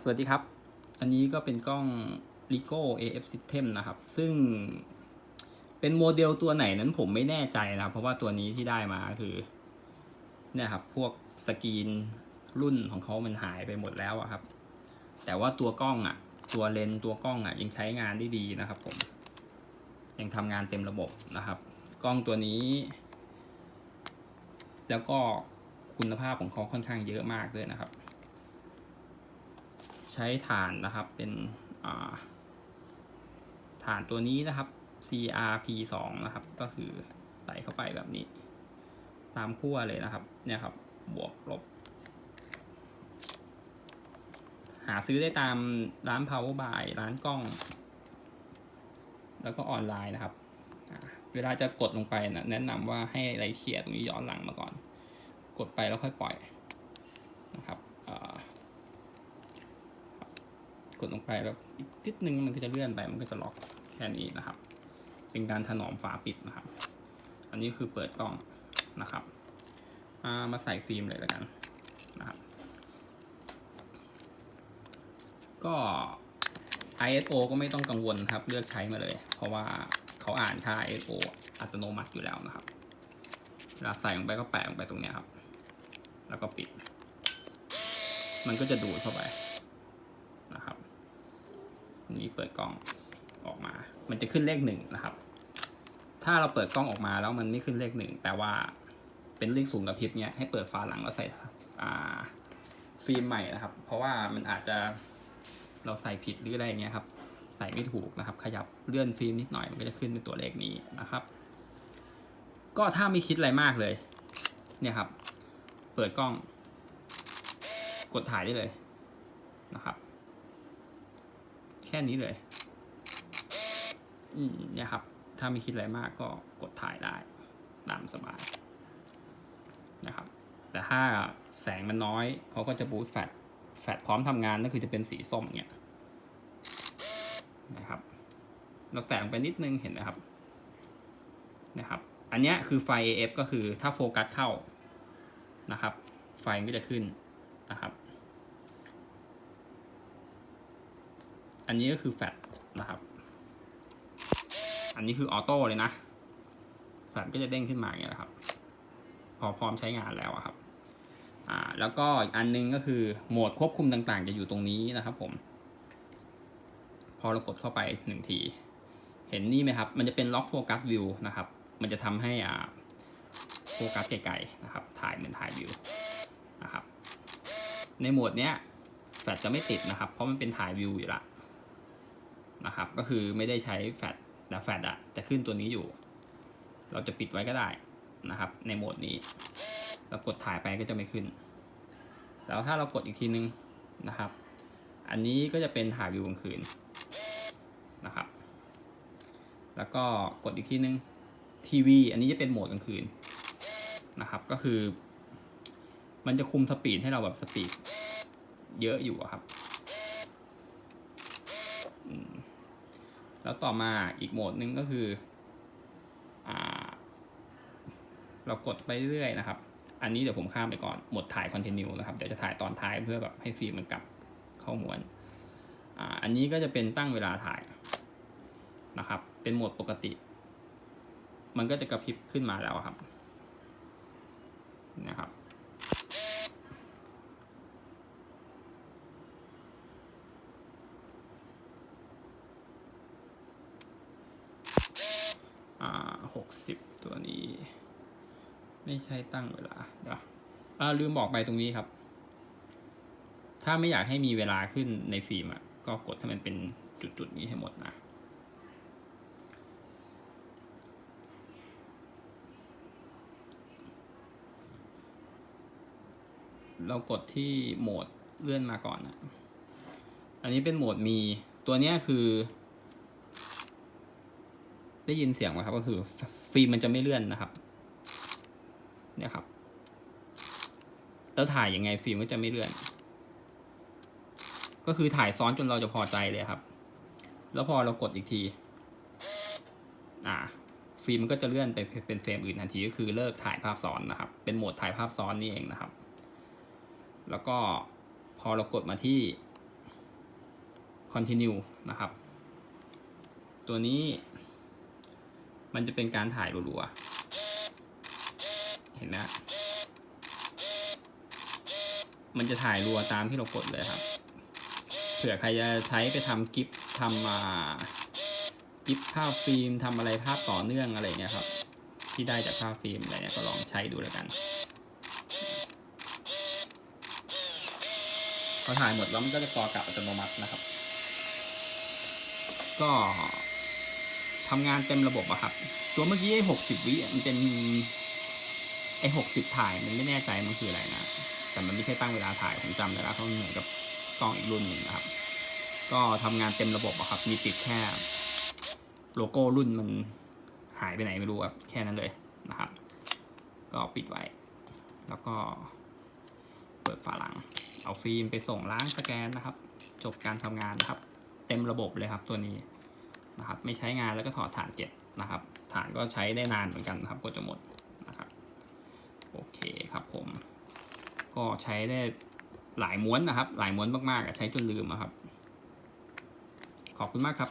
สวัสดีครับ อันนี้ก็เป็นกล้อง Ricoh AF System นะครับ ซึ่งเป็นโมเดลตัวไหนนั้นผมไม่แน่ใจนะครับ เพราะว่าตัวนี้ที่ได้มาคือเนี่ยครับ พวกสกรีนรุ่นของเขามันหายไปหมดแล้วครับ แต่ว่าตัวกล้องอะตัวเลนส์ตัวกล้องอะยังใช้งานได้ดีนะครับผม ยังทำงานเต็มระบบนะครับ กล้องตัวนี้ แล้วก็คุณภาพของเขาค่อนข้างเยอะมากเลยนะครับ ช้ฐานนะครับเป็นฐานตัวนี้นะครับ CRP2 นะครับ ก็คือใส่เข้าไปแบบนี้ ตามขั้วเลยนะครับ เนี่ยครับ บวกลบ หาซื้อได้ตามร้าน power buy ร้านกล้อง แล้วก็ออนไลน์นะครับ เวลาจะกดลงไปนะแนะนำว่าให้อะไรเขี่ยตรงนี้ย้อนหลังมาก่อน กดไปแล้วค่อยปล่อยนะครับอ่า กดลงไปแล้วอีกนิดนึงมันก็จะเลื่อนไปมันก็จะล็อกแค่นี้นะครับ เป็นการถนอมฝาปิดนะครับ อันนี้คือเปิดกล้องนะครับอ่ามาใส่ฟิล์มเลยแล้วกันนะครับ ก็ ISO ก็ไม่ต้องกังวลครับ เลือกใช้มาเลย เพราะว่าเขาอ่านค่า ISO อัตโนมัติอยู่แล้วนะครับเวลาใส่ลงไปก็แปะลงไปตรงนี้ครับ แล้วก็ปิด มันก็จะดูดเข้าไป นี่เปิดกล้องออกมา มันจะขึ้นเลขหนึ่งนะครับ ถ้าเราเปิดกล้องออกมาแล้วมันไม่ขึ้นเลขหนึ่งแปลว่าเป็นเลขสูงกระพริบเนี้ยให้เปิดฝาหลังแล้วใส่ฟิล์มใหม่นะครับ เพราะว่ามันอาจจะเราใส่ผิดหรืออะไรเงี้ยครับ ใส่ไม่ถูกนะครับ ขยับเลื่อนฟิล์มนิดหน่อยมันก็จะขึ้นเป็นตัวเลขนี้นะครับ ก็ถ้าไม่คิดอะไรมากเลย เนี่ยครับ เปิดกล้อง กดถ่ายได้เลยนะครับ แค่นี้เลยอืมเนี่ยครับ ถ้าไม่คิดอะไรมากก็กดถ่ายได้ ตามสบายนะครับ แต่ถ้าแสงมันน้อยเขาก็จะบูสต์แฟลชแฟลชพร้อมทำงานก็คือจะเป็นสีส้มเนี่ยนะครับเราแตะลงไปนิดนึงเห็นไหมครับนะครับ อันนี้คือไฟ AF ก็คือถ้าโฟกัสเข้านะครับ ไฟมันก็จะขึ้นนะครับ อันนี้ก็คือแฟลชนะครับ อันนี้คือออโต้เลยนะแฟลชก็จะเด้งขึ้นมาอย่างเงี้ยนะครับ พอพร้อมใช้งานแล้วอะครับ อ่า แล้วก็อีกอันนึงก็คือโหมดควบคุมต่างๆ จะอยู่ตรงนี้นะครับ ผม พอเรากดเข้าไปหนึ่งที เห็นนี่ไหมครับ มันจะเป็นล็อกโฟกัสวิวนะครับ มันจะทำให้อ่าโฟกัสไกลๆนะครับ ถ่ายเหมือนถ่ายวิวนะครับ ในโหมดเนี้ยแฟลชจะไม่ติดนะครับ เพราะมันเป็นถ่ายวิวอยู่ละ นะครับ ก็คือไม่ได้ใช้แฟลชแต่แฟลชอะจะขึ้นตัวนี้อยู่ เราจะปิดไว้ก็ได้นะครับ ในโหมดนี้ เรากดถ่ายไปก็จะไม่ขึ้น แล้วถ้าเรากดอีกทีนึงนะครับ อันนี้ก็จะเป็นถ่ายวิวกลางคืนนะครับ แล้วก็กดอีกทีนึงทีวี อันนี้จะเป็นโหมดกลางคืนนะครับ ก็คือ มันจะคุมสปีดให้เราแบบสปีดเยอะอยู่ครับอืม แล้วต่อมาอีกโหมดหนึงก็คืออเรากดไปเรื่อยนะครับ อันนี้เดี๋ยวผมข้ามไปก่อนหมดถ่ายคอนเทนิวนะครับ เดี๋ยวจะถ่ายตอนท้ายเพื่อแบบให้ฟิล์มมันกลับเข้าม้วนออันนี้ก็จะเป็นตั้งเวลาถ่ายนะครับ เป็นโหมดปกติ มันก็จะกระพริบขึ้นมาแล้วครับ นะครับ 60 ตัวนี้ ไม่ใช่ตั้งเวลาเดี๋ยวลืมบอกไปตรงนี้ครับ ถ้าไม่อยากให้มีเวลาขึ้นในฟิล์มอะก็กดให้มันเป็นจุดๆนี้ให้หมดนะเรากดที่โหมดเลื่อนมาก่อนนะอันนี้เป็นโหมดมี ตัวนี้คือ ได้ยินเสียงไหมครับ ก็คือ ฟิล์มมันจะไม่เลื่อนนะครับ เนี่ยครับ แล้วถ่ายยังไงฟิล์มก็จะไม่เลื่อน ก็คือถ่ายซ้อนจนเราจะพอใจเลยครับ แล้วพอเรากดอีกที อ่า ฟิล์มมันก็จะเลื่อนไปเป็นเฟรมอื่นทันทีก็คือเลิกถ่ายภาพซ้อนนะครับ เป็นโหมดถ่ายภาพซ้อนนี่เองนะครับ แล้วก็พอเรากดมาที่ continue นะครับ ตัวนี้ มันจะเป็นการถ่ายรัวๆ เห็นไหมมันจะถ่ายรัวตามที่เรากดเลยครับ เผื่อใครจะใช้ไปทำกิฟทำมากิฟภาพฟิล์มทำอะไรภาพต่อเนื่องอะไรเงี้ยครับ ที่ได้จากภาพฟิล์มอะไรเนี่ยก็ลองใช้ดูแล้วกันพอถ่ายหมดแล้วมันก็จะกอกลับอัตโนมัตินะครับ ก็ ทำงานเต็มระบบอะครับ ตัวเมื่อกี้ไอ้หกสิบวิมันเป็นไอ้หกสิบถ่ายมันไม่แน่ใจมันคืออะไรนะ แต่มันไม่ใช่ตั้งเวลาถ่ายผมจำได้แล้วเพราเหมือนกับกล้องอีกรุ่นหนึ่งนะครับ ก็ทำงานเต็มระบบอะครับ มีติดแค่ โลโก้รุ่นมันหายไปไหนไม่รู้ครับแค่นั้นเลยนะครับ ก็ปิดไว้ แล้วก็เปิดฝาหลัง เอาฟิล์มไปส่งล้างสแกนนะครับ จบการทำงานนะครับ เต็มระบบเลยครับตัวนี้ นะครับไม่ใช้งานแล้วก็ถอดฐานเก็บนะครับ ฐานก็ใช้ได้นานเหมือนกันนะครับก็จะหมดนะครับโอเคครับผม ก็ใช้ได้หลายม้วนนะครับ หลายม้วนมากๆใช้จนลืมอะครับ ขอบคุณมากครับ